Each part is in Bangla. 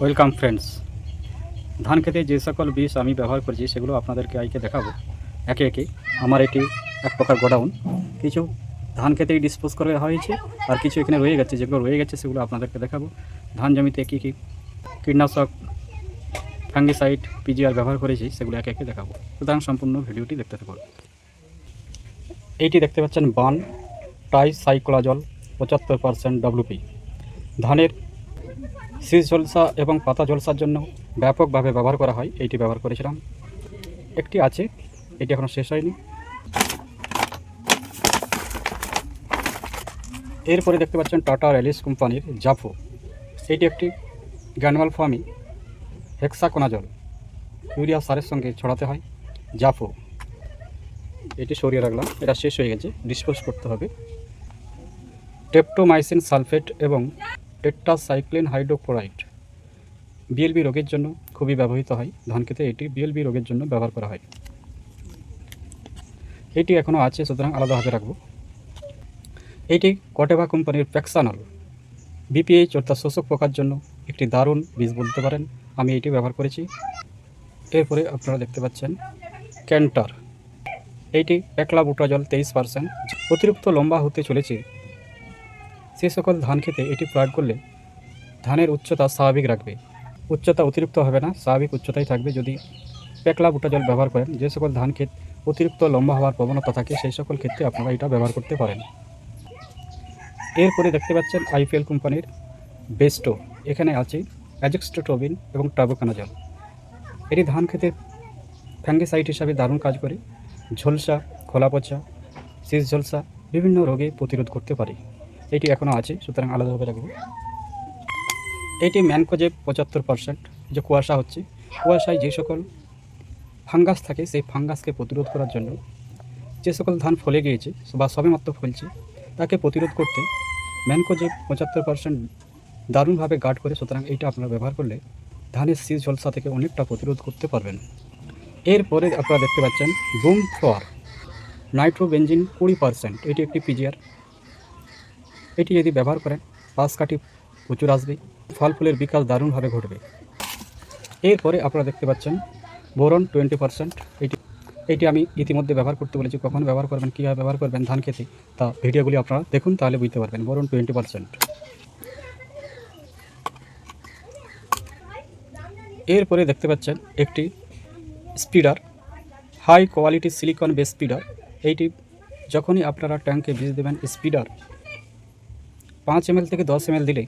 Welcome friends. ধান খেতে যে সকল বীজ আমি ব্যবহার করছি, সেগুলো আপনাদেরকে আইকে দেখাবো। একে একে আমার এটি এক প্রকার গোডাউন। কিছু ধান খেতেই ডিসপোজ করা হয়েছে, আর কিছু এখানে রয়ে গেছে, যেগুলো রয়ে গেছে, সেগুলো আপনাদেরকে দেখাবো। ধান জমিতে কী কী কীটনাশক ফাঙ্গিসাইড পিজিআর ব্যবহার করেছি, সেগুলো একে একে দেখাবো। সুতরাং সম্পূর্ণ ভিডিওটি দেখতে থাকুন। এইটি দেখতে পাচ্ছেন বান টাই সাইক্লোজল পঁচাত্তর পারসেন্ট ডব্লুপি ধানের শীষ ঝলসা এবং পাতা ঝলসার জন্য ব্যাপকভাবে ব্যবহার করা হয়। এইটি ব্যবহার করেছিলাম। একটি আছে, এটি এখনও শেষ হয়নি। এরপরে দেখতে পাচ্ছেন টাটা রেলিস কোম্পানির জাফো। এটি একটি গ্যানুয়াল ফার্মি, হেক্সাকোনাজল, ইউরিয়া সারের সঙ্গে ছড়াতে হয়, জাফো। এটি সরিয়ে রাখলাম। এটা শেষ হয়ে গেছে। ডিসপোজ করতে হবে। টেপটোমাইসিন সালফেট এবং টেট্টাসাইক্লিন হাইড্রোক্লোরাইড বিএলবি রোগের জন্য খুবই ব্যবহৃত হয়। ধান খেতে এটি বিএলবি রোগের জন্য ব্যবহার করা হয়। এটি এখনও আছে, সুতরাং আলাদাভাবে রাখব। এটি কটেভা কোম্পানির প্যাক্সানল। বিপিএইচ অর্থাৎ শোষক পোকার জন্য একটি দারুণ বীজ বলতে পারেন। আমি এটি ব্যবহার করেছি। এরপরে আপনারা দেখতে পাচ্ছেন ক্যান্টার। এইটি একলা বুটা জল তেইশ পার্সেন্ট। অতিরিক্ত লম্বা হতে চলেছে সে সকল ধান খেতে এটি প্রয়োগ করলে ধানের উচ্চতা স্বাভাবিক রাখবে। উচ্চতা অতিরিক্ত হবে না, স্বাভাবিক উচ্চতাই থাকবে। যদি পেকলা বুটা জল ব্যবহার করেন, যে সকল ধান ক্ষেত অতিরিক্ত লম্বা হওয়ার প্রবণতা থাকে, সেই সকল ক্ষেত্রে আপনারা এটা ব্যবহার করতে পারেন। এরপরে দেখতে পাচ্ছেন আইপিএল কোম্পানির বেস্টো। এখানে আছে অ্যাজেক্সটোটোবিন এবং টাবোকানাজল এটি ধান ক্ষেতের ফ্যাঙ্গিসাইড হিসাবে দারুণ কাজ করে। ঝলসা খোলা পচা শীষ ঝলসা বিভিন্ন রোগে প্রতিরোধ করতে পারে। এটি এখনও আছে, সুতরাং আলাদাভাবে রাখব। এটি ম্যানকোজে পঁচাত্তর পারসেন্ট যে কুয়াশা হচ্ছে। কুয়াশায় যে সকল ফাঙ্গাস থাকে, সেই ফাঙ্গাসকে প্রতিরোধ করার জন্য যে সকল ধান ফলে গিয়েছে বা সবেমাত্র ফলছে, তাকে প্রতিরোধ করতে ম্যানকোজে পঁচাত্তর পার্সেন্ট দারুণভাবে গার্ড করে, সুতরাং এইটা আপনারা ব্যবহার করলে ধানের শীষ ঝলসা থেকে অনেকটা প্রতিরোধ করতে পারবেন। এরপরে আপনারা দেখতে পাচ্ছেন, বুম ফর নাইট্রোবেঞ্জিন কুড়ি পার্সেন্ট এটি একটি পিজিআর। এটি যদি ব্যবহার করেন পাশ কাঠি প্রচুর আসবে, ফল ফুলের বিকাশ দারুণভাবে ঘটবে। এরপরে আপনারা দেখতে পাচ্ছেন, বোরন টোয়েন্টি পার্সেন্ট, এটি এটি আমি ইতিমধ্যে ব্যবহার করতে বলেছি, কখন ব্যবহার করবেন, কীভাবে ব্যবহার করবেন, ধান খেতে। তা ভিডিওগুলি আপনারা দেখুন, তাহলে বুঝতে পারবেন, বোরন টোয়েন্টি পার্সেন্ট। এরপরে দেখতে পাচ্ছেন, একটি spreader, high quality silicone base spreader. এইটি যখনই আপনারা ট্যাঙ্কে বীজ দেবেন, স্পিডার পাঁচ এম থেকে দশ এম দিলে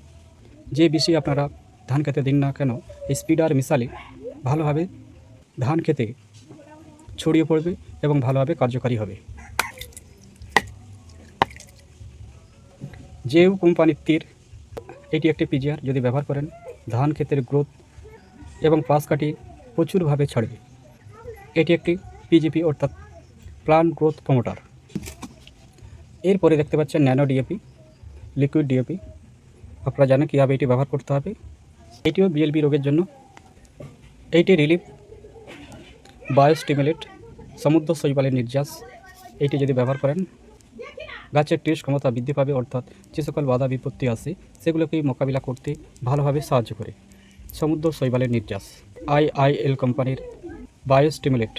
যে বিষে আপনারা ধান খেতে দিন না কেন, এই স্পিডার মিশালে ভালোভাবে ধান খেতে ছড়িয়ে পড়বে এবং ভালোভাবে কার্যকারী হবে। যেউ কোম্পানির তীর, এটি একটি পিজিআর যদি ব্যবহার করেন, ধান ক্ষেতের গ্রোথ এবং পাশ কাটি প্রচুরভাবে ছাড়বে। এটি একটি পিজিপি অর্থাৎ প্লান্ট গ্রোথ প্রমোটার। এরপরে দেখতে পাচ্ছেন ন্যানো ডিএপি লিকুইড ডিএপি আপনারা জানেন কীভাবে এটি ব্যবহার করতে হবে। এটিও বিএলবি রোগের জন্য। এইটি রিলিফ বায়োস্টিমুলেট সমুদ্র শৈবালের নির্যাস। এইটি যদি ব্যবহার করেন, গাছের টেস্ট ক্ষমতা বৃদ্ধি পাবে, অর্থাৎ যে সকল বাধা বিপত্তি আছে সেগুলোকে মোকাবিলা করতে ভালোভাবে সাহায্য করে। সমুদ্র শৈবালের নির্যাস। আইআইএল কোম্পানির বায়োস্টিমুলেট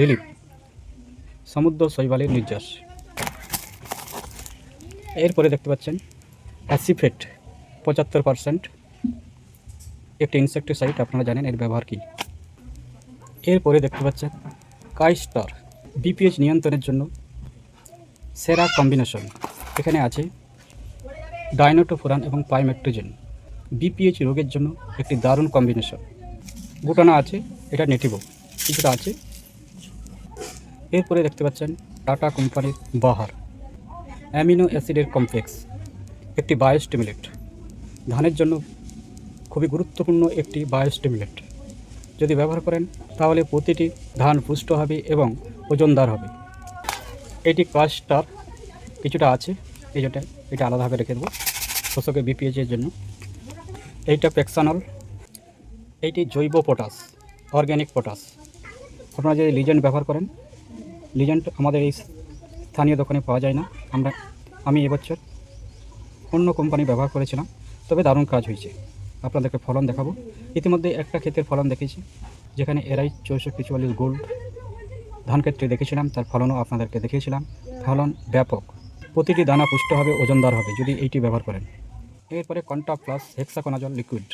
রিলিফ সমুদ্র শৈবালের নির্যাস। এরপরে দেখতে পাচ্ছেন অ্যাসিফেট, পঁচাত্তর পারসেন্ট একটি ইনসেকটিসাইড আপনারা জানেন এর ব্যবহার কী। এরপরে দেখতে পাচ্ছেন কাইস্টার বিপিএইচ নিয়ন্ত্রণের জন্য সেরা কম্বিনেশন এখানে আছে ডাইনোটোফোরান এবং পাইমেট্রোজেন বিপিএইচ রোগের জন্য একটি দারুণ কম্বিনেশন বুটানা আছে, এটা নেটিভো। কিছুটা আছে। এরপরে দেখতে পাচ্ছেন টাটা কোম্পানির বাহার। অ্যামিনো অ্যাসিডের কমপ্লেক্স, একটি বায়োস্টিমুলেট। ধানের জন্য খুবই গুরুত্বপূর্ণ একটি বায়োস্টিমুলেট। যদি ব্যবহার করেন, তাহলে প্রতিটি ধান পুষ্ট হবে এবং ওজনদার হবে। এটি কাস্টার কিছুটা আছে, এই যেটা এটা আলাদাভাবে রেখে দেবো, শোষকের বিপিএইচের জন্য। এইটা পেক্সানল এইটি জৈব পটাশ, অর্গ্যানিক পটাশ। আপনারা যদি লিজেন্ড ব্যবহার করেন লিজেন্ড আমাদের এই স্থানীয় দোকানে পাওয়া যায় না। আমরা, আমি এবছর অন্য কোম্পানি ব্যবহার করেছিলাম, তবে দারুণ কাজ হয়েছে। আপনাদেরকে ফলন দেখাবো। ইতিমধ্যে একটা ক্ষেতের ফলন দেখেছি, যেখানে এরাই চৌষট্টি চুয়াল্লিশ গোল্ড ধান ক্ষেত্রে দেখেছিলাম, তার ফলনও আপনাদেরকে দেখিয়েছিলাম। ফলন ব্যাপক। প্রতিটি দানা পুষ্ট হবে, ওজনদার হবে, যদি এইটি ব্যবহার করেন। এরপরে কন্টা প্লাস হেক্সাকোনাজল লিকুইড।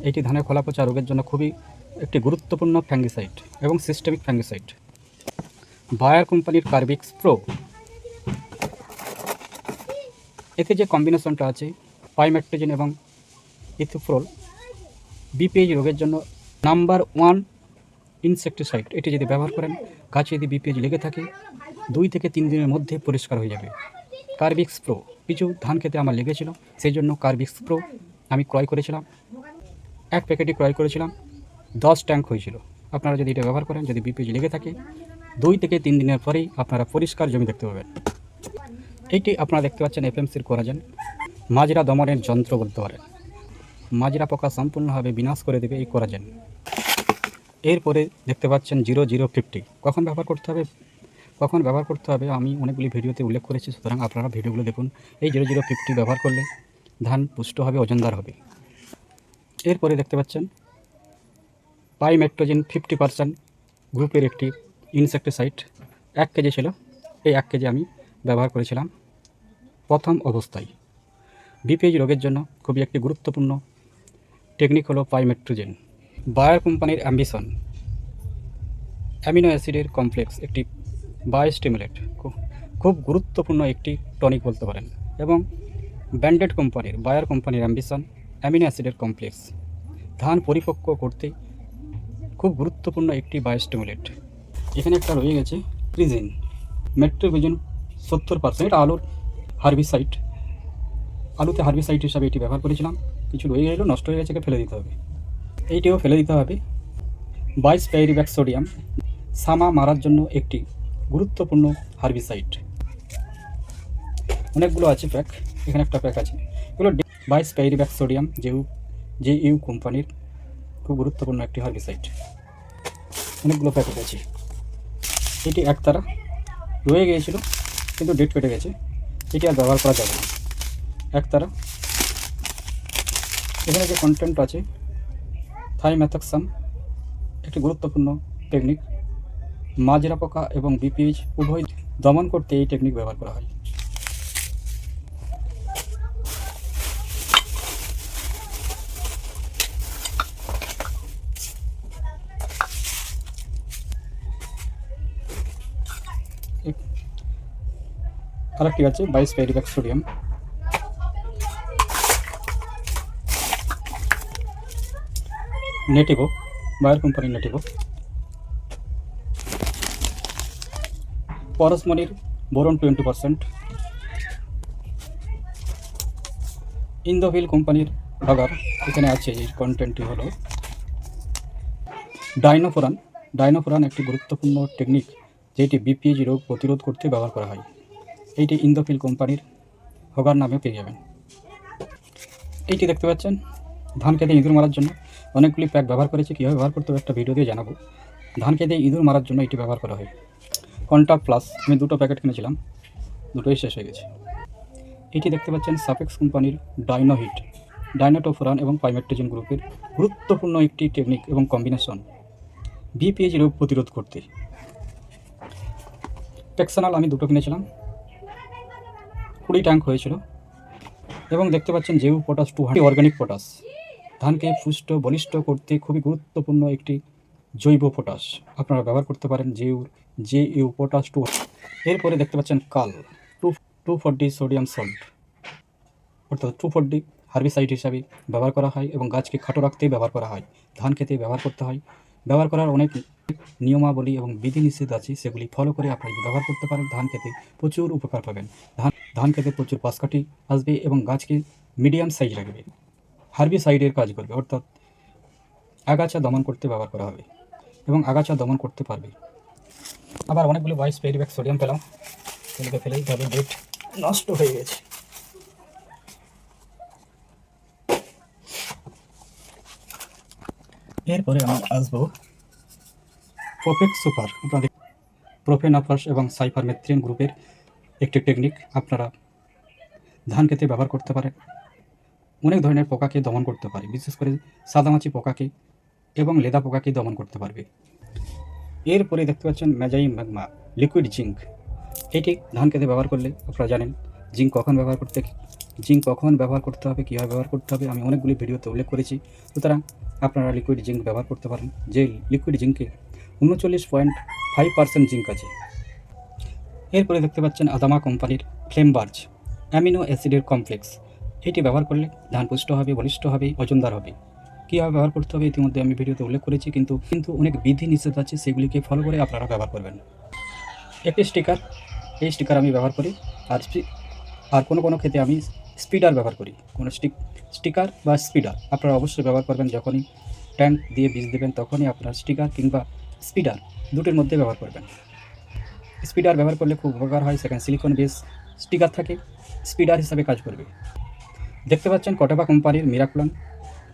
এটি ধানের খোলা পচা রোগের জন্য খুবই একটি গুরুত্বপূর্ণ ফ্যাঙ্গিসাইড এবং সিস্টেমিক ফ্যাঙ্গিসাইড। বায়ার কোম্পানির কার্বিক্স প্রো এতে যে কম্বিনেশনটা আছে পাইমেট্রোজেন এবং ইথোফ্রোল বিপিএইচ রোগের জন্য নাম্বার ওয়ান ইনসেকটিসাইড এটি যদি ব্যবহার করেন গাছে যদি বিপিএইচ লেগে থাকে, দুই থেকে তিন দিনের মধ্যে পরিষ্কার হয়ে যাবে। কার্বিক্স প্রো কিছু ধান খেতে আমার লেগেছিল, সেই জন্য কার্বিক্স প্রো আমি ক্রয় করেছিলাম। এক প্যাকেটই ক্রয় করেছিলাম, দশ ট্যাঙ্ক হয়েছিল। আপনারা যদি এটা ব্যবহার করেন, যদি বিপিএইচ লেগে থাকে দুই থেকে তিন দিনের পরেই আপনারা পরিষ্কার জমি দেখতে পাবেন। এইটি আপনারা দেখতে পাচ্ছেন এফএমসির কোরাজেন। মাজরা দমনের যন্ত্র বলতে পারেন। মাজরা পোকা সম্পূর্ণভাবে বিনাশ করে দেবে এই কোরাজেন। এরপরে দেখতে পাচ্ছেন জিরো জিরো ফিফটি। কখন ব্যবহার করতে হবে? কখন ব্যবহার করতে হবে? আমি অনেকগুলি ভিডিওতে উল্লেখ করেছি, সুতরাং আপনারা ভিডিওগুলো দেখুন। এই জিরো জিরো ফিফটি ব্যবহার করলে ধান পুষ্ট হবে, ওজনদার হবে। এরপরে দেখতে পাচ্ছেন পাইমেট্রোজেন ফিফটি পার্সেন্ট গ্রুপের একটি ইনসেক্টিসাইড এক কেজি ছিল, এই এক কেজি আমি ব্যবহার করেছিলাম প্রথম অবস্থায়। বিপিএইচ রোগের জন্য খুবই একটি গুরুত্বপূর্ণ টেকনিক হলো পাইমেট্রোজেন বায়ার কোম্পানির অ্যাম্বিশন অ্যামিনো অ্যাসিডের কমপ্লেক্স একটি বায়োস্টিমুলেট খুব গুরুত্বপূর্ণ একটি টনিক বলতে পারেন এবং ব্যান্ডেড কোম্পানির বায়ার কোম্পানির অ্যাম্বিশন অ্যামিনো অ্যাসিডের কমপ্লেক্স ধান পরিপক্ক করতে খুব গুরুত্বপূর্ণ একটি বায়োস্টিমুলেট এখানে একটা রয়ে গেছে প্রিজিন মেট্রোভিজন সত্তর পার্সেন্ট আলুর হার্বিসাইড আলুতে হার্বিসাইড হিসাবে এটি ব্যবহার করেছিলাম। কিছু রয়ে গেলো নষ্ট হয়ে গেছে ফেলে দিতে হবে। এইটিও ফেলে দিতে হবে। বাইশ প্যারিব্যাক সোডিয়াম। সামা মারার জন্য একটি গুরুত্বপূর্ণ হার্বিসাইড অনেকগুলো আছে প্যাক। এখানে একটা প্যাক আছে। এগুলো বাইশ প্যারিব্যাক সোডিয়াম যেউ যে ইউ কোম্পানির খুব গুরুত্বপূর্ণ একটি হার্বিসাইড অনেকগুলো প্যাকেট আছে। এটি একতারা রয়ে গিয়েছিল, কিন্তু ডেট কেটে গেছে। এটি আর ব্যবহার করা যাবে না। একতারা এখানে যে কন্টেন্ট আছে থাই ম্যাথক্সাম একটি গুরুত্বপূর্ণ টেকনিক মাজরা পোকা এবং বিপিএইচ উভয় দমন করতে এই টেকনিক ব্যবহার করা হয়। আরেকটি আছে বাইশ প্যারিব্যাক সোডিয়াম নেটিভো বায়ার কোম্পানির নেটিভো পরসমনির বোরন টোয়েন্টি পার্সেন্ট ইন্দোভিল কোম্পানির বাগার এখানে আছে এই কন্টেন্টটি হলো। ডাইনোফোরান ডাইনোফোরান একটি গুরুত্বপূর্ণ টেকনিক যেটি বিপিএইচ রোগ প্রতিরোধ করতে ব্যবহার করা হয়। এইটি ইন্দোফিল কোম্পানির হগার নামে পেয়ে যাবেন। এইটি দেখতে পাচ্ছেন, ধান খেতে ইঁদুর মারার জন্য। অনেকগুলি প্যাক ব্যবহার করেছি, কীভাবে ব্যবহার করতে হবে একটা ভিডিও দিয়ে জানাব। ধান খেতে ইঁদুর মারার জন্য এটি ব্যবহার করা হয়। কন্টা প্লাস আমি দুটো প্যাকেট কিনেছিলাম, দুটোই শেষ হয়ে গেছে। এটি দেখতে পাচ্ছেন সাপেক্স কোম্পানির ডাইনোহিট ডাইনোটোফোরান এবং পাইমেট্রোজেন গ্রুপের গুরুত্বপূর্ণ একটি টেকনিক এবং কম্বিনেশন বিপিএইচ রোগ প্রতিরোধ করতে। টেক্সানাল আমি দুটো কিনেছিলাম কুড়ি ট্যাঙ্ক হয়েছিল। এবং দেখতে পাচ্ছেন JU potash two hundred organic potash ধানকে পুষ্ট বলিষ্ঠ করতে খুবই গুরুত্বপূর্ণ একটি জৈব পটাশ আপনারা ব্যবহার করতে পারেন JU J U potash two এরপরে দেখতে পাচ্ছেন কাল two two forty sodium salt অর্থাৎ টু ফোরটি হার্বিসাইড হিসাবে ব্যবহার করা হয় এবং গাছকে খাটো রাখতেই ব্যবহার করা হয়। ধান খেতে ব্যবহার করতে হয়। ব্যবহার করার অনেক নিয়মাবলী এবং বিধি বিধিনিষেধ আছে, সেগুলি ফলো করে আপনারা যদি ব্যবহার করতে পারেন, ধান খেতে প্রচুর উপকার পাবেন। ধান ধান খেতে প্রচুর পাশকাঠি আসবে এবং গাছকে মিডিয়াম সাইজ রাখবে। হার্বিসাইডের কাজ করবে, অর্থাৎ আগাছা দমন করতে ব্যবহার করা হবে এবং আগাছা দমন করতে পারবে। আবার অনেকগুলো বাইশ পেরিব্যাক সোডিয়াম পেলাম সেগুলোকে ফেলেই তবে ডেট নষ্ট হয়ে গেছে। এরপরে আমি আসব প্রোফেক সুপার আপনাদের প্রোফেনাফাস এবং সাইফার সাইফারমেথ্রিন গ্রুপের একটি টেকনিক আপনারা ধান খেতে ব্যবহার করতে পারেন। অনেক ধরনের পোকাকে দমন করতে পারে, বিশেষ করে সাদামাছি পোকাকে এবং লেদা পোকাকে দমন করতে পারবে। এরপরে দেখতে পাচ্ছেন ম্যাজাই ম্যাগমা লিকুইড জিঙ্ক এটি ধান খেতে ব্যবহার করলে, আপনারা জানেন জিঙ্ক কখন ব্যবহার করতে জিঙ্ক কখন ব্যবহার করতে হবে, কীভাবে ব্যবহার করতে হবে, আমি অনেকগুলি ভিডিওতে উল্লেখ করেছি। সুতরাং আপনারা লিকুইড জিঙ্ক ব্যবহার করতে পারেন, যে লিকুইড জিঙ্কে উনচল্লিশ পয়েন্ট ফাইভ পার্সেন্ট জিঙ্ক আছে। এরপরে দেখতে পাচ্ছেন আদামা কোম্পানির ফ্লেমবার্জ অ্যামিনো অ্যাসিডের কমপ্লেক্স। এটি ব্যবহার করলে ধান পুষ্ট হবে, বলিষ্ঠ হবে, ওজনদার হবে। কীভাবে ব্যবহার করতে হবে ইতিমধ্যে আমি ভিডিওতে উল্লেখ করেছি, কিন্তু কিন্তু অনেক বিধি নিষেধ আছে, সেগুলিকে ফলো করে আপনারা ব্যবহার করবেন। একটি স্টিকার এই স্টিকার আমি ব্যবহার করি, আর আর কোনো কোনো ক্ষেত্রে আমি স্পিডার ব্যবহার করি, কোনো স্টিক, স্টিকার বা স্পিডার। আপনারা অবশ্যই ব্যবহার করবেন যখনই ট্যাঙ্ক দিয়ে বীজ দেবেন তখনই আপনার স্টিকার কিংবা স্পিডার দুটোর মধ্যে ব্যবহার করবেন। স্পিডার ব্যবহার করলে খুব উপকার হয়, সেখানে সিলিকন বেস স্টিকার থাকে, স্পিডার হিসাবে কাজ করবে। দেখতে পাচ্ছেন কটাবা কোম্পানির মিরাকুলান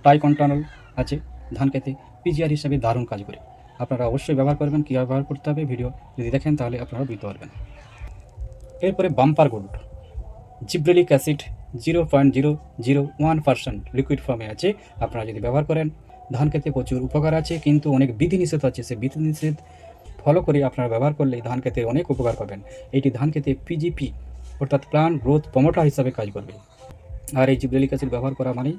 টাই কন্টানল আছে, ধান খেতে পিজিআর হিসাবে দারুণ কাজ করে। আপনারা অবশ্যই ব্যবহার করবেন কীভাবে ব্যবহার করতে হবে ভিডিও যদি দেখেন তাহলে আপনারা বুঝতে পারবেন। এরপরে bumper gold gibberellic acid zero point zero zero one percent liquid ফর্মে আছে। আপনারা যদি ব্যবহার করেন, ধান খেতে প্রচুর উপকার আছে, কিন্তু অনেক বিধিনিষেধ আছে। সেই বিধিনিষেধ ফলো করে আপনারা ব্যবহার করলে ধান খেতে অনেক উপকার পাবেন। এটি ধান খেতে পিজিপি অর্থাৎ প্লান গ্রোথ প্রমোটার হিসাবে কাজ করবে। আর এই জিব্রেলিক অ্যাসিড ব্যবহার করা মানেই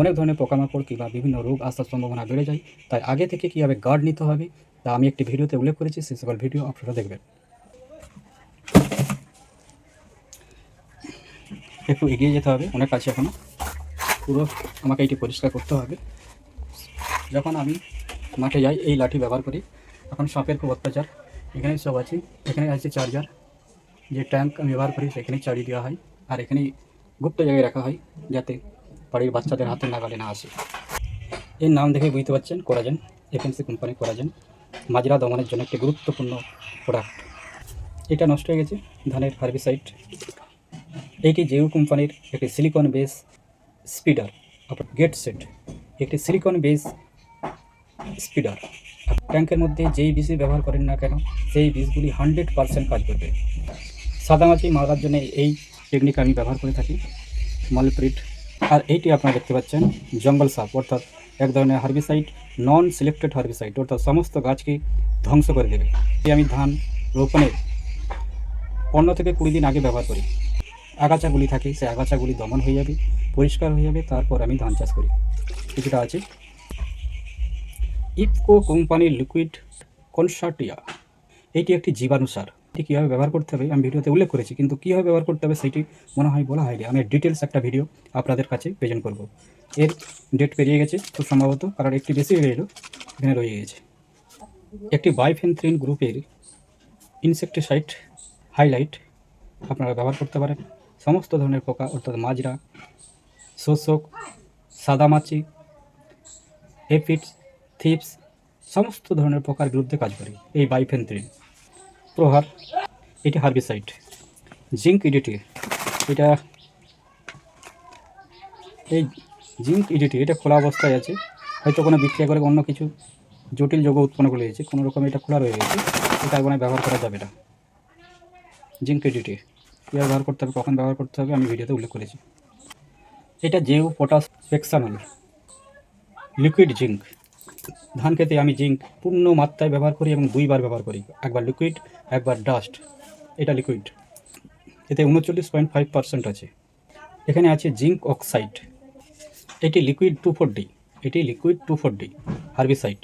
অনেক ধরনের পোকামাকড় কিংবা বিভিন্ন রোগ আসার সম্ভাবনা বেড়ে যায়। তাই আগে থেকে কীভাবে গার্ড নিতে হবে, তা আমি একটি ভিডিওতে উল্লেখ করেছি, সে সকল ভিডিও আপনারা দেখবেন। একটু এগিয়ে যেতে হবে, অনেক কাছে এখনও পুরো আমাকে এটি পরিষ্কার করতে হবে। যখন আমি মাঠে যাই, এই লাঠি ব্যবহার করি এখন সাপের খুব অত্যাচার। এখানে সব আছে এখানে আছে চার্জার। যে ট্যাঙ্ক আমি ব্যবহার করি, সেখানেই চালিয়ে দেওয়া হয়, আর এখানেই গুপ্ত জায়গায় রাখা হয়, যাতে বাড়ির বাচ্চাদের হাতে নাগালে না আসে। এর নাম দেখে বুঝতে পারছেন, কোরাজেন, এফএমসি কোম্পানি কোরাজেন, মাজরা দমনের জন্য একটি গুরুত্বপূর্ণ প্রোডাক্ট। এটা নষ্ট হয়ে গেছে, ধানের হার্বিসাইড এইটি জেউ কোম্পানির একটি silicone base spreader get set একটি সিলিকন বেস স্পিডার ট্যাঙ্কের মধ্যে যেই বীজই ব্যবহার করেন না কেন, সেই বীজগুলি হান্ড্রেড পারসেন্ট কাজ করবে। সাদামাছি মারার জন্য এই টেকনিক আমি ব্যবহার করে থাকি মালপ্রিট আর এইটি আপনারা দেখতে পাচ্ছেন জঙ্গল সাপ অর্থাৎ এক ধরনের হার্বিসাইড নন সিলেক্টেড হার্বিসাইড অর্থাৎ সমস্ত গাছকে ধ্বংস করে দেবে। এটি আমি ধান রোপণের পনেরো থেকে কুড়ি দিন আগে ব্যবহার করি। আগাছাগুলি থাকে, সেই আগাছাগুলি দমন হয়ে যাবে, পরিষ্কার হয়ে যাবে, তারপর আমি ধান চাষ করি। কিছুটা আছে। ইফকো কোম্পানির লিকুইড কনসার্টিয়া, এটি একটি জীবাণু সার। এটি কীভাবে ব্যবহার করতে হবে আমি ভিডিওতে উল্লেখ করেছি, কিন্তু কীভাবে ব্যবহার করতে হবে সেটি মনে হয় বলা হয়নি। আমি ডিটেলস একটা ভিডিও আপনাদের কাছে প্রেজেন্ট করব। এর ডেট পেরিয়ে গেছে, খুব সম্ভবত, কারণ একটি বেশি হয়ে এখানে রয়ে গেছে। একটি বাইফেনথ্রিন গ্রুপের ইনসেকটিসাইড হাইলাইট আপনারা ব্যবহার করতে পারেন। সমস্ত ধরনের পোকা অর্থাৎ মাজরা, শোষক, সাদামাছি এফিডস থিপস সমস্ত ধরনের পোকার বিরুদ্ধে কাজ করে এই বাইফেনথ্রিন প্রহার, এটি হার্বিসাইড জিঙ্ক ইডিটি এটা এই জিঙ্ক ইডিটি এটা খোলা অবস্থায় আছে। হয়তো কোনো বিক্রিয়া করে অন্য কিছু জটিল যোগ উৎপন্ন করে দিয়েছে, কোনো রকম এটা খোলা রয়ে গেছে। এটা কোনো ব্যবহার করা যাবে না। জিঙ্ক ইডিটি কী ব্যবহার করতে হবে, কখন ব্যবহার করতে হবে, আমি ভিডিওতে উল্লেখ করেছি। এটা JU potash hexanol liquid zinc. ধান খেতে আমি জিঙ্ক পূর্ণ মাত্রায় ব্যবহার করি এবং দুইবার ব্যবহার করি। একবার লিকুইড, একবার ডাস্ট। এটা লিকুইড। এতে উনচল্লিশ পয়েন্ট ফাইভ পার্সেন্ট আছে। এখানে আছে জিঙ্ক অক্সাইড। এটি লিকুইড টু ফোর ডি এটি liquid two four D herbicide.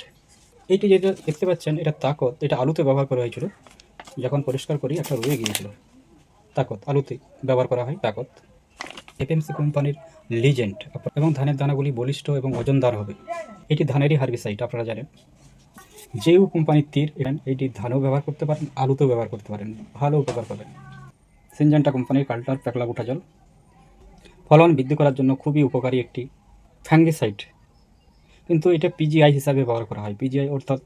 এটি যেটা দেখতে পাচ্ছেন, এটা তাকত। এটা আলুতে ব্যবহার করা হয়েছিল। যখন পরিষ্কার করি, একটা রয়ে গিয়েছিল। তাকত, আলুতে ব্যবহার করা হয় তাকত। এপিএমসি কোম্পানির লিজেন্ড এবং ধানের দানাগুলি বলিষ্ঠ এবং ওজনদার হবে। এটি ধানেরই হার্বিসাইড, আপনারা জানেন। জেউ কোম্পানির তীর এটি ধানও ব্যবহার করতে পারেন, আলুতেও ব্যবহার করতে পারেন, ভালো উপকার পাবেন। সিনজেন্টা কোম্পানির কাল্টার প্যাকলা গোটা জল। ফলন বৃদ্ধি করার জন্য খুবই উপকারী একটি ফ্যাঙ্গিসাইড। কিন্তু এটা পিজিআই হিসাবে ব্যবহার করা হয়। পিজিআই অর্থাৎ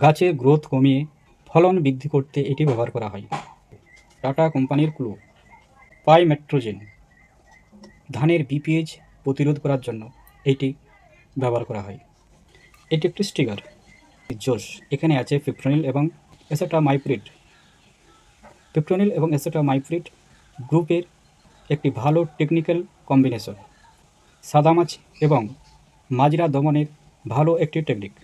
গাছের গ্রোথ কমিয়ে ফলন বৃদ্ধি করতে এটি ব্যবহার করা হয়। টাটা কোম্পানির ক্লু। পাই মেট্রোজেন। ধানের বিপিএইচ প্রতিরোধ করার জন্য এটি ব্যবহার করা হয়। এটি একটি স্টিকার। জোশ। এখানে আছে ফিপ্রনিল এবং এসেটা মাইপ্রিট ফিপ্রনিল এবং এসেটা মাইপ্রিট গ্রুপের একটি ভালো টেকনিক্যাল কম্বিনেশন। সাদামাছি এবং মাজরা দমনের ভালো একটি টেকনিক।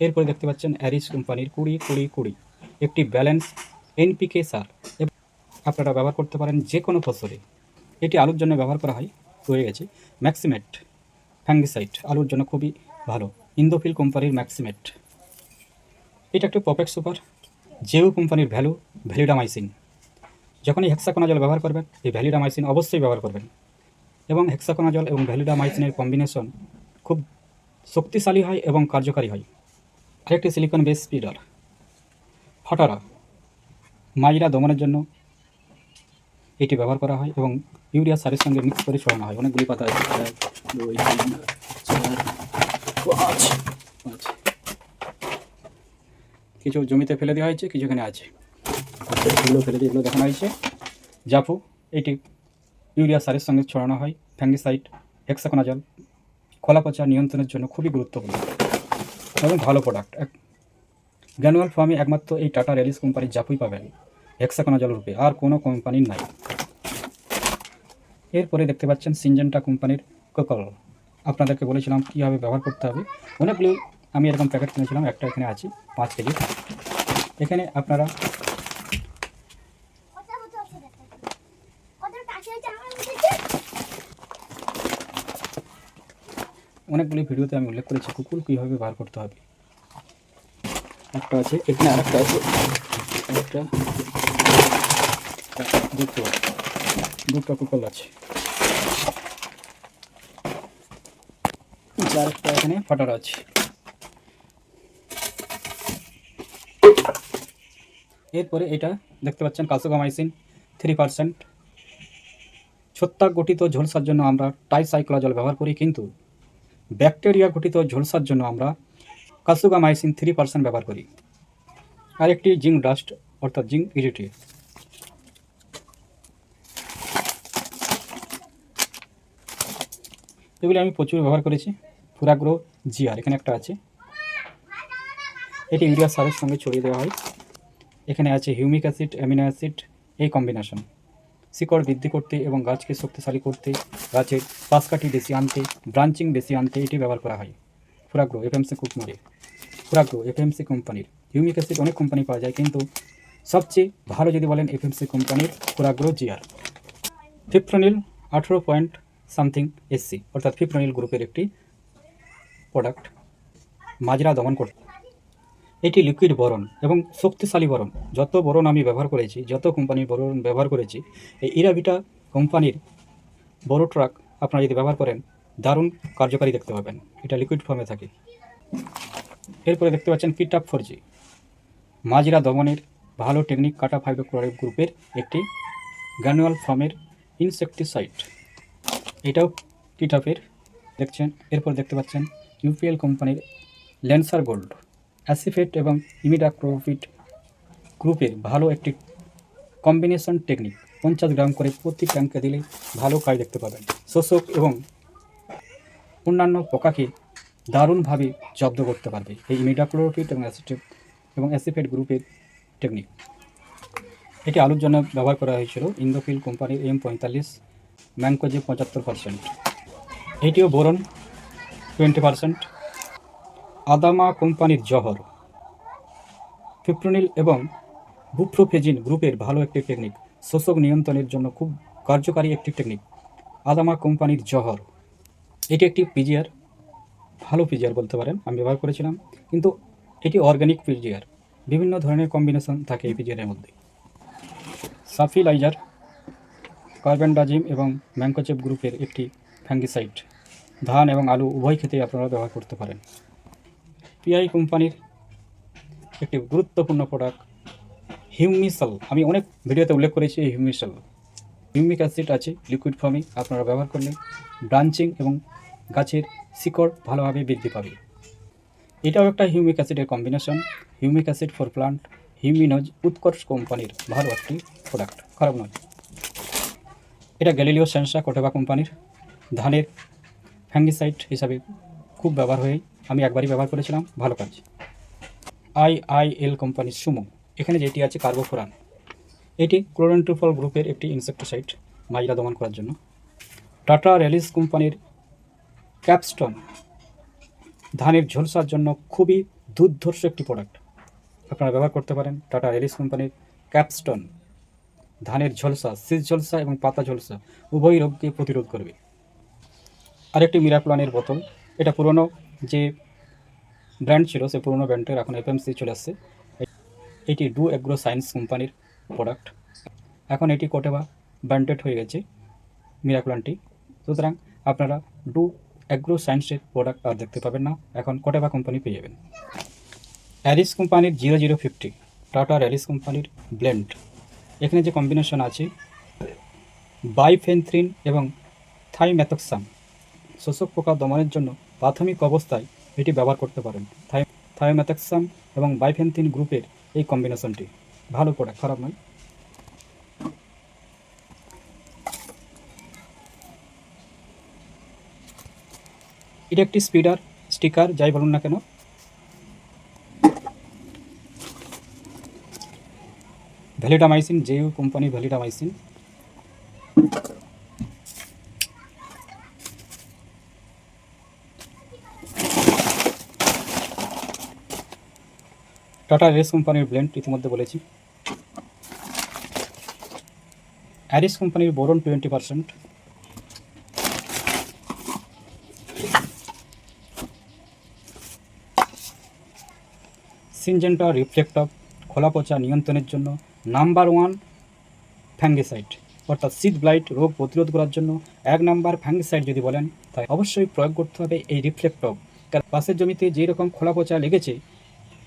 এরপরে দেখতে পাচ্ছেন অ্যারিস কোম্পানির কুড়ি কুড়ি কুড়ি। একটি ব্যালেন্স এনপিকে সার আপনারা ব্যবহার করতে পারেন যে কোনো ফসলে। এটি আলুর জন্য ব্যবহার করা হয়, হয়ে গেছে। ম্যাক্সিমেট ফ্যাঙ্গিসাইড আলুর জন্য খুবই ভালো। ইন্দোফিল কোম্পানির ম্যাক্সিমেট এটা একটি পপেট সুপার জেউ কোম্পানির ভ্যালু ভ্যালিডামাইসিন যখনই হেক্সাকোনা জল ব্যবহার করবেন, এই ভ্যালিডামাইসিন অবশ্যই ব্যবহার করবেন। এবং হেক্সাকোনা জল এবং ভ্যালিডামাইসিনের কম্বিনেশন খুব শক্তিশালী হয় এবং কার্যকারী হয়। আরেকটি সিলিকন বেস স্পিডার ফটারা মাজরা দমনের জন্য এটি ব্যবহার করা হয় এবং ইউরিয়া সারের সঙ্গে মিক্স করে ছড়ানো হয়। অনেকগুলি পাতা আছে। কিছু জমিতে ফেলে দেওয়া হয়েছে, কিছু এখানে আছে। এগুলো ফেলে দিয়ে এগুলো দেখানো হয়েছে। জাফু, এটি ইউরিয়া সারের সঙ্গে ছড়ানো হয়। ফ্যাঙ্গিসাইড হেক্সাকোনাজল খোলা পচা নিয়ন্ত্রণের জন্য খুবই গুরুত্বপূর্ণ এবং ভালো প্রোডাক্ট গ্যানুয়াল ফার্মে একমাত্র এই টাটা রেলিস কোম্পানির জাপুই পাবেন। হেক্সাকোনাজল রূপে আর কোনো কোম্পানির নাই। এরপরে দেখতে পাচ্ছেন সিনজেন্টা কোম্পানির কোকল। আপনাদেরকে বলেছিলাম কীভাবে ব্যবহার করতে হবে। অনেকগুলি আমি এরকম প্যাকেট কিনেছিলাম, একটা এখানে আছে, পাঁচ কেজি। এখানে আপনারা অনেকগুলি ভিডিওতে আমি উল্লেখ করেছি কুকুর কীভাবে ব্যবহার করতে হবে। একটা আছে, এখানে আরেকটা আছে। একটা দুটো। দুটো কুকুর আছে। আরেকটা এখানে ফাটার আছে। এরপরে এটা দেখতে পাচ্ছেন কালসোগামাইসিন থ্রি পার্সেন্ট ছত্রাক গঠিত ঝলসার জন্য আমরা টাইসাইক্লোজল ব্যবহার করি, কিন্তু ব্যাকটেরিয়া ঘটিত ঝলসার জন্য আমরা কাসুগামাইসিন থ্রি পার্সেন্ট ব্যবহার করি। আর একটি জিঙ্ক ডাস্ট, অর্থাৎ জিঙ্ক ইরিটি। এগুলি আমি প্রচুর ব্যবহার করেছি। ফুরাগ্রো জিআর, এখানে একটা আছে। এটি ইউরিয়া সারের সঙ্গে ছড়িয়ে দেওয়া হয়। এখানে আছে হিউমিক অ্যাসিড, অ্যামিনো অ্যাসিড, এই কম্বিনেশন। শিকড় বৃদ্ধি করতে এবং গাছকে শক্তিশালী করতে, গাছের পাশকাঠি বেশি আনতে, ব্রাঞ্চিং বেশি আনতে এটি ব্যবহার করা হয়। ফুরাগ্রো এফএমসি কোম্পানির ফুরাগ্রো এফএমসি কোম্পানির। হিউমিক অ্যাসিড অনেক কোম্পানি পাওয়া যায়, কিন্তু সবচেয়ে ভালো যদি বলেন এফএমসি কোম্পানির ফুরাগ্রো জিআর ফিপ্রোনিল আঠেরো পয়েন্ট সামথিং এসসি অর্থাৎ ফিপ্রোনিল গ্রুপের একটি প্রোডাক্ট মাজরা দমন করতে এটি লিকুইড বরণ এবং শক্তিশালী বরণ। যত বরণ আমি ব্যবহার করেছি, যত কোম্পানির বরণ ব্যবহার করেছি, এই ইরাভিটা কোম্পানির বড় ট্রাক আপনারা যদি ব্যবহার করেন, দারুণ কার্যকারী দেখতে পাবেন। এটা লিকুইড ফর্মে থাকে। এরপরে দেখতে পাচ্ছেন কিটাপ ফোর জি মাজরা দমনের ভালো টেকনিক কাটা ফাইবার ক্লোরাইড গ্রুপের একটি গ্যানুয়াল ফর্মের ইনসেকটিসাইড এটাও কিটাপের দেখছেন? এরপর দেখতে পাচ্ছেন ইউপিএল কোম্পানির ল্যান্সার গোল্ড অ্যাসিফেট এবং ইমিডাক্রোফিট গ্রুপের ভালো একটি কম্বিনেশন টেকনিক পঞ্চাশ গ্রাম করে প্রতি ট্যাঙ্কে দিলে ভালো কাজ দেখতে পাবেন। শোষক এবং অন্যান্য পোকাকে দারুণভাবে জব্দ করতে পারবে এই ইমিডাক্লোরোফিট এবং অ্যাসিটেট এবং অ্যাসিফেট গ্রুপের টেকনিক এটি আলুর জন্য ব্যবহার করা হয়েছিল। ইন্দোফিল কোম্পানির এম পঁয়তাল্লিশ ম্যাঙ্কোজে পঁচাত্তর পার্সেন্ট এটিও বোরন টোয়েন্টি পার্সেন্ট আদামা কোম্পানির জহর। ফিপ্রোনিল এবং বুপ্রোফেজিন গ্রুপের ভালো একটি টেকনিক শোষক নিয়ন্ত্রণের জন্য খুব কার্যকারী একটি টেকনিক আদামা কোম্পানির জহর। এটি একটি পিজিআর ভালো পিজিআর বলতে পারেন, আমি ব্যবহার করেছিলাম। কিন্তু এটি অর্গানিক পিজিআর। বিভিন্ন ধরনের কম্বিনেশন থাকে এই পিজিআরের মধ্যে। সাফিলাইজার কার্বেন্ডাজিম এবং ম্যাঙ্কোচেপ গ্রুপের একটি ফ্যাঙ্গিসাইড ধান এবং আলু উভয় ক্ষেত্রে আপনারা ব্যবহার করতে পারেন। পিআই কোম্পানির একটি গুরুত্বপূর্ণ প্রোডাক্ট হিউমিসাল আমি অনেক ভিডিওতে উল্লেখ করেছি এই হিউমিসাল হিউমিক অ্যাসিড আছে লিকুইড ফর্মে আপনারা ব্যবহার করলে। ব্রাঞ্চিং এবং গাছের শিকড় ভালোভাবে বৃদ্ধি পাবে। এটাও একটা হিউমিক অ্যাসিডের combination. Humic acid for plant, হিউমিনোজ Utkarsh কোম্পানির ভালো একটি প্রোডাক্ট, খারাপ নয়। এটা গ্যালিলিও সেন্সা কোটেবা কোম্পানির ধানের ফ্যাঙ্গিসাইড হিসাবে খুব ব্যবহার হয়ে আমি একবারই ব্যবহার করেছিলাম, ভালো কাজ। আই আই এল কোম্পানির সুমো, এখানে যেটি আছে কার্বোফোরান। এটি ক্লোরেন্ট্রোফল গ্রুপের একটি ইনসেক্টিসাইড মাজরা দমন করার জন্য। টাটা র্যালিস কোম্পানির ক্যাপস্টন ধানের ঝলসার জন্য খুবই দুর্ধর্ষ একটি প্রোডাক্ট আপনারা ব্যবহার করতে পারেন টাটা র্যালিস কোম্পানির ক্যাপস্টন ধানের ঝলসা শীষ ঝলসা এবং পাতা ঝলসা উভয় রোগকে প্রতিরোধ করবে। আরেকটি মিরাপ্লানের বোতল, এটা পুরনো যে ব্র্যান্ড ছিল সে পুরনো ব্র্যান্ডের এখন এফএমসি চলে আসছে। এটি ডু অ্যাগ্রো সায়েন্স কোম্পানির প্রোডাক্ট এখন এটি কোটেবা ব্র্যান্ডেড হয়ে গেছে মিরাকুলানটি সুতরাং আপনারা ডু অ্যাগ্রো সায়েন্সের প্রোডাক্ট আর দেখতে পাবেন না। এখন কোটেবা কোম্পানি পেয়ে যাবেন। অ্যারিস কোম্পানির zero zero fifty Tata Aries কোম্পানির ব্লেন্ড এখানে যে কম্বিনেশন আছে বাইফেনথ্রিন এবং থাইম্যাথক্সাম শোষক পোকা দমনের জন্য প্রাথমিক অবস্থায় এটি ব্যবহার করতে পারেন। থাই থাইম্যাথক্সাম এবং বাইফেনথিন গ্রুপের এই কম্বিনেশনটি ভালো প্রোডাক্ট খারাপ নয়। এটা একটি স্পিডার স্টিকার যাই বলুন না কেন। Validamycin JU company validamycin Tata Rallis কোম্পানির ব্লেন্ড ইতিমধ্যে বলেছি। অ্যারিস কোম্পানির বোরন টোয়েন্টি পার্সেন্ট। সিনজেন্টা খোলা পচা নিয়ন্ত্রণের জন্য নাম্বার ওয়ান ফ্যাঙ্গিসাইড, অর্থাৎ সিড ব্লাইট রোগ প্রতিরোধ করার জন্য এক নাম্বার ফ্যাঙ্গিসাইড যদি বলেন, তাই অবশ্যই প্রয়োগ করতে হবে এই রিফ্লেক্টর। কারণ পাশের জমিতে যেই রকম খোলা পচা লেগেছে,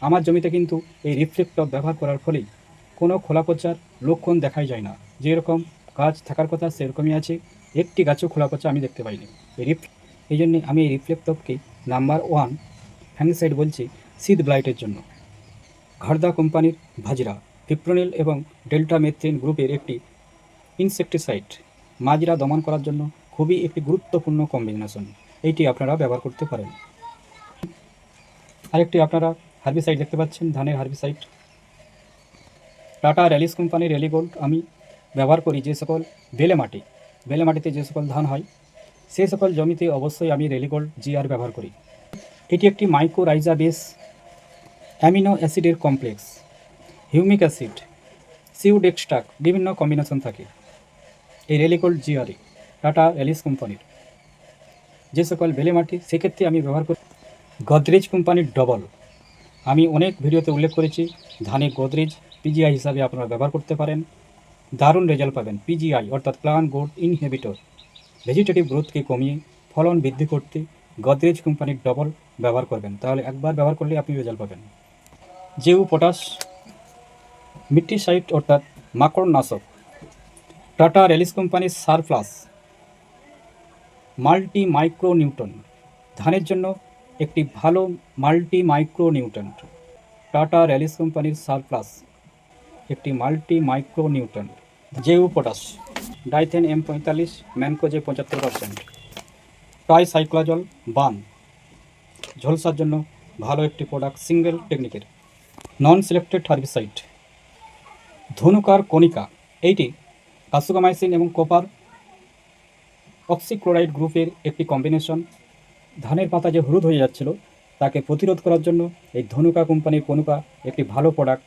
আমার জমিতে কিন্তু এই রিফ্লেক্টর ব্যবহার করার ফলেই কোনো খোলা পচার লক্ষণ দেখাই যায় না। যেরকম গাছ থাকার কথা সেরকমই আছে, একটি গাছও খোলা পচা আমি দেখতে পাইনি। এই রিফ এই জন্যে আমি এই রিফ্লেক্টরকে নাম্বার ওয়ান ফ্যাঙ্গিসাইড বলছি সিড ব্লাইটের জন্য। ঘাড়দা কোম্পানির ভাজরা ফিপ্রোনিল এবং ডেল্টা মেথ্রিন গ্রুপের একটি ইনসেকটিসাইড মাজরা দমন করার জন্য খুবই একটি গুরুত্বপূর্ণ কম্বিনেশন এইটি আপনারা ব্যবহার করতে পারেন। আরেকটি আপনারা হার্বিসাইড দেখতে পাচ্ছেন, ধানের হার্বিসাইড টাটা র্যালিস কোম্পানির রেলিগোল্ড আমি ব্যবহার করি যে সকল বেলে মাটি, বেলে মাটিতে যে সকল ধান হয় সেই সকল জমিতে অবশ্যই আমি রেলিগোল্ড জিআর ব্যবহার করি। এটি একটি মাইক্রোরাইজা বেস অ্যামিনো অ্যাসিডের complex, humic acid seaweed extract বিভিন্ন কম্বিনেশন থাকে। এই রেলিকোল্ড জিআরই, টাটা এলিস কোম্পানির। যে সকল বেলে মাটি, সেক্ষেত্রে আমি ব্যবহার করি গদরেজ কোম্পানির ডবল। আমি অনেক ভিডিওতে উল্লেখ করেছি, ধানে গোদরেজ পিজিআই হিসাবে আপনারা ব্যবহার করতে পারেন। দারুণ রেজাল্ট পাবেন পিজিআই, অর্থাৎ প্লান গ্রোথ ইনহিবিটর। ভেজিটেটিভ গ্রোথকে কমিয়ে ফলন বৃদ্ধি করতে গদরেজ কোম্পানির ডবল ব্যবহার করবেন। তাহলে একবার ব্যবহার করলে আপনি রেজাল্ট পাবেন। জেউ পটাশ মিট্টি সাইট অর্থাৎ মাকড় নাশক টাটা রেলিস কোম্পানির সারপ্লাস মাল্টি মাইক্রো নিউটন ধানের জন্য একটি ভালো multi micro nutrient Tata Rallis কোম্পানির সারপ্লাস, একটি multi micro nutrient JU potash, Dithane M পঁয়তাল্লিশ, ম্যানকোজে পঁচাত্তর পার্সেন্ট ট্রাই সাইক্লাজল বান, ঝলসার জন্য ভালো একটি প্রোডাক্ট, সিঙ্গেল টেকনিকের। নন সিলেক্টেড হার্বিসাইড ধনুকার কণিকা, এইটি কাসুকামাইসিন এবং কোপার অক্সিক্লোরাইড গ্রুপের একটি কম্বিনেশন ধানের পাতা যে হলুদ হয়ে যাচ্ছিল, তাকে প্রতিরোধ করার জন্য এই ধনুকা কোম্পানির কনুকা একটি ভালো প্রোডাক্ট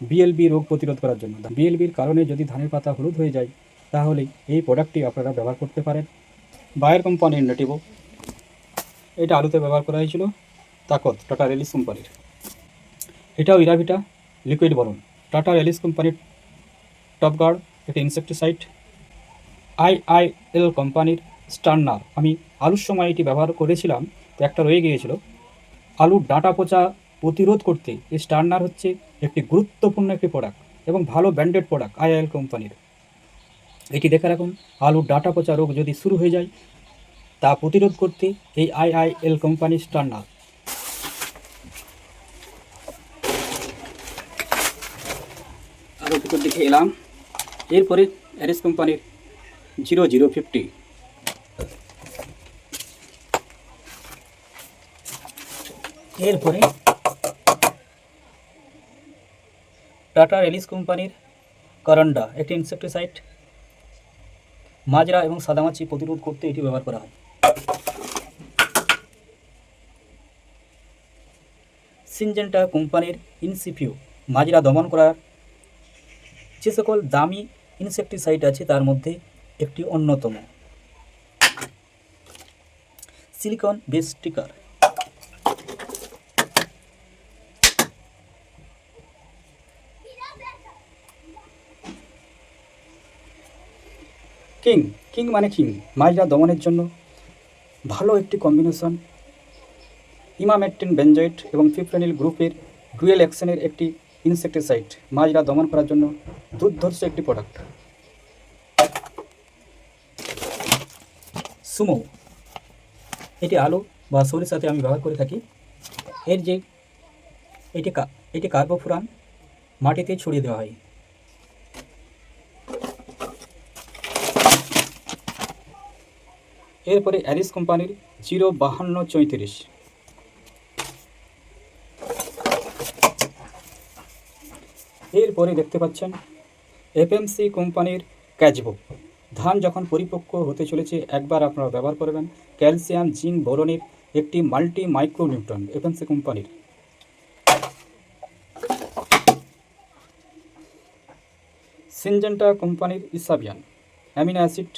বিএলবি রোগ প্রতিরোধ করার জন্য। বিএলবির কারণে যদি ধানের পাতা হলুদ হয়ে যায়, তাহলে এই প্রোডাক্টটি আপনারা ব্যবহার করতে পারেন। বায়ার কোম্পানির নেটিভো এটা আলুতে ব্যবহার করা হয়েছিল, তাকত টাটা রেলিস কোম্পানির এটাও ইরাভিটা, লিকুইড বলুন টাটা রেলিস কোম্পানির টপ গার্ড একটি ইনসেকটিসাইড আই আই এল কোম্পানির স্টার্নার আমি আলুর সময় এটি ব্যবহার করেছিলাম, তো একটা রয়ে গিয়েছিল। আলুর ডাটা পচা প্রতিরোধ করতে এই স্টার্নার হচ্ছে একটি গুরুত্বপূর্ণ একটি প্রোডাক্ট এবং ভালো ব্র্যান্ডেড প্রোডাক্ট আইআইএল কোম্পানির। এটি দেখে রাখুন, আলুর ডাটা পচা রোগ যদি শুরু হয়ে যায়, তা প্রতিরোধ করতে এই আইআইএল কোম্পানির স্টার্নার ভিতর দিকে এলাম। এরপরে অ্যারিস কোম্পানির জিরো জিরো ফিফটি। এরপরে টাটা এলিস কোম্পানির করন্ডা, একটি ইনসেকটিসাইড, মাজরা এবং সাদামাছি প্রতিরোধ করতে এটি ব্যবহার করা হয়। সিনজেন্টা কোম্পানির ইনসিপিও মাজরা দমন করার যে সকল দামি ইনসেকটিসাইড আছে, তার মধ্যে একটি অন্যতম। Silicone base sticker king king মানে কিং মাজরা দমনের জন্য ভালো একটি কম্বিনেশন ইমামেট্টিন বেঞ্জয়েট এবং ফিফ্রেনিল গ্রুপের ডুয়েল অ্যাকশনের একটি ইনসেকটিসাইড মাজরা দমন করার জন্য দুর্ধর্ষ একটি প্রোডাক্ট সুমো, এটি আলু বা সরির সাথে আমি ব্যবহার করে থাকি। এর যে এটি এটি কার্বোফুরান মাটিতে ছড়িয়ে দেওয়া হয়। এরপরে অ্যারিস কোম্পানির জিরো বাহান্ন চৌত্রিশ। এরপরে দেখতে পাচ্ছেন এফএমসি কোম্পানির ক্যাচবো ধান যখন পরিপক্ক হতে চলেছে, একবার আপনারা ব্যবহার করবেন। ক্যালসিয়াম, জিঙ্ক, বোরনের একটি মাল্টি মাইক্রোনিউট্রন এফএমসি কোম্পানির। সিনজেন্টা কোম্পানির ইসাবিয়ান অ্যামিনো অ্যাসিড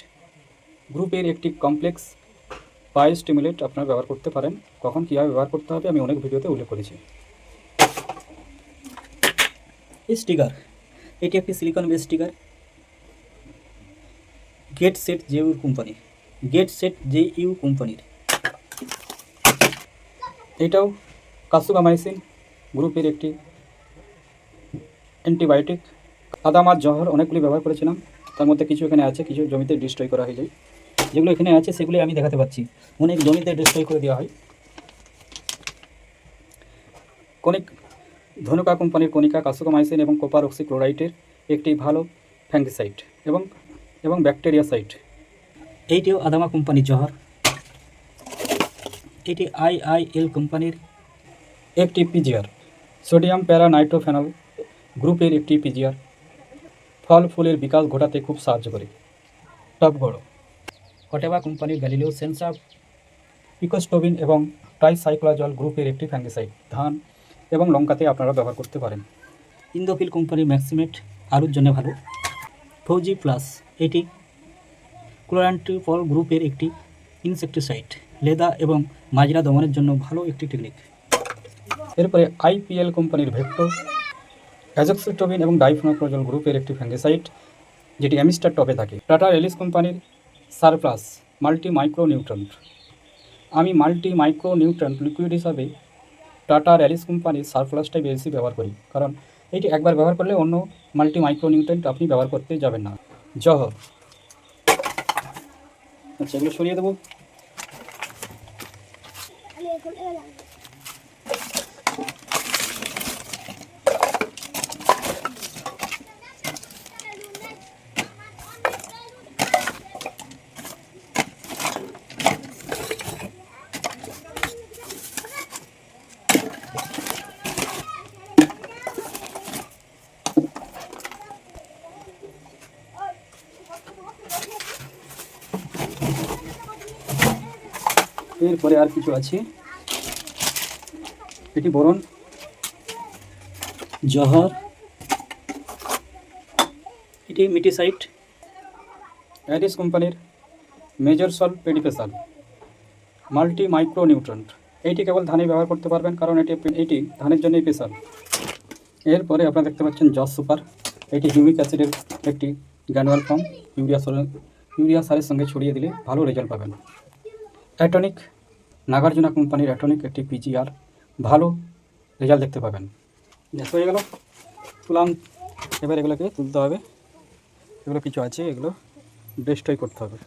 গ্রুপের একটি কমপ্লেক্স বায়োস্টিমুলেট আপনারা ব্যবহার করতে পারেন। কখন কীভাবে ব্যবহার করতে হবে আমি অনেক ভিডিওতে উল্লেখ করেছি। স্টিকার। এটি একটি silicone base sticker get set J U company get set J U কোম্পানির এটাও কাসুগামাইসিন গ্রুপের একটি অ্যান্টিবায়োটিক আদামার জহর অনেকগুলি ব্যবহার করেছিলাম। তার মধ্যে কিছু এখানে আছে, কিছু জমিতে ডিস্ট্রয় করা হয়ে যায়। যেগুলো এখানে আছে, সেগুলি আমি দেখাতে পাচ্ছি। অনেক জমিতে ডিস্ট্রয় করে দেওয়া হয়। কনিক ধনুকা কোম্পানির কণিকা কাসুগামাইসিন এবং কোপার অক্সিক্লোরাইটের একটি ভালো ফ্যাঙ্গিসাইড এবং এবং ব্যাকটেরিয়াসাইড এইটিও আদামা কোম্পানির জহর। এটি আই আই এল কোম্পানির একটি পিজিআর। সোডিয়াম প্যারা নাইট্রোফেনল গ্রুপের একটি পিজিআর। ফল ফুলের বিকাশ ঘটাতে খুব সাহায্য করে। টপ বড় কটেবা কোম্পানির গ্যালিলিও সেন্সার ইকোস্টোবিন এবং ট্রাইসাইক্লোজল গ্রুপের একটি ফ্যাঙ্গিসাইড। ধান এবং লঙ্কাতে আপনারা ব্যবহার করতে পারেন। ইন্দোফিল কোম্পানির ম্যাক্সিমেট আলুর জন্য ভালো। ফৌজি প্লাস এটি ক্লোরান্টিফল গ্রুপের একটি ইনসেকটিসাইড লেদা এবং মাজরা দমনের জন্য ভালো একটি টেকনিক। এরপরে আইপিএল কোম্পানির ভেক্টো অ্যাজক্সিটোবিন এবং ডাইফোনোক্লোজল গ্রুপের একটি ফ্যাঙ্গিসাইড যেটি অ্যামিস্টার টপে থাকে। টাটা এলিস কোম্পানির সারপ্লাস মাল্টি মাইক্রো নিউট্রন্ট আমি মাল্টি মাইক্রো নিউট্রন্ট লিকুইড হিসাবে টাটা র্যালিস কোম্পানির সারপ্লাসটাই বেশি ব্যবহার করি। কারণ এটি একবার ব্যবহার করলে অন্য মাল্টি মাইক্রো নিউট্রেন্ট আপনি ব্যবহার করতে যাবেন না। জহ আচ্ছা এগুলো সরিয়ে দেবো। এরপরে আর কিছু আছে। এটি বরণ। জহর। এটি মিটিসাইট। অ্যারিস কোম্পানির মেজর সল পেডিপেসাল। মাল্টি মাইক্রো নিউট্রন্ট এইটি কেবল ধানে ব্যবহার করতে পারবেন, কারণ এটি এটি ধানের জন্যই স্পেশাল। এরপরে আপনারা দেখতে পাচ্ছেন জস সুপার। এটি হিউমিক অ্যাসিডের একটি গ্যানুয়াল ফর্ম। ইউরিয়া সার ইউরিয়া সারের সঙ্গে ছড়িয়ে দিলে ভালো রেজাল্ট পাবেন। অ্যাটনিক নাগার্জুনা কোম্পানির অ্যাটনিক একটি পিজিআর ভালো রেজাল্ট দেখতে পাবেন। ব্যাস হয়ে গেল। তুলাম এবার এগুলোকে তুলতে হবে। এগুলো কিছু আছে, এগুলো ডিস্ট্রয় করতে হবে।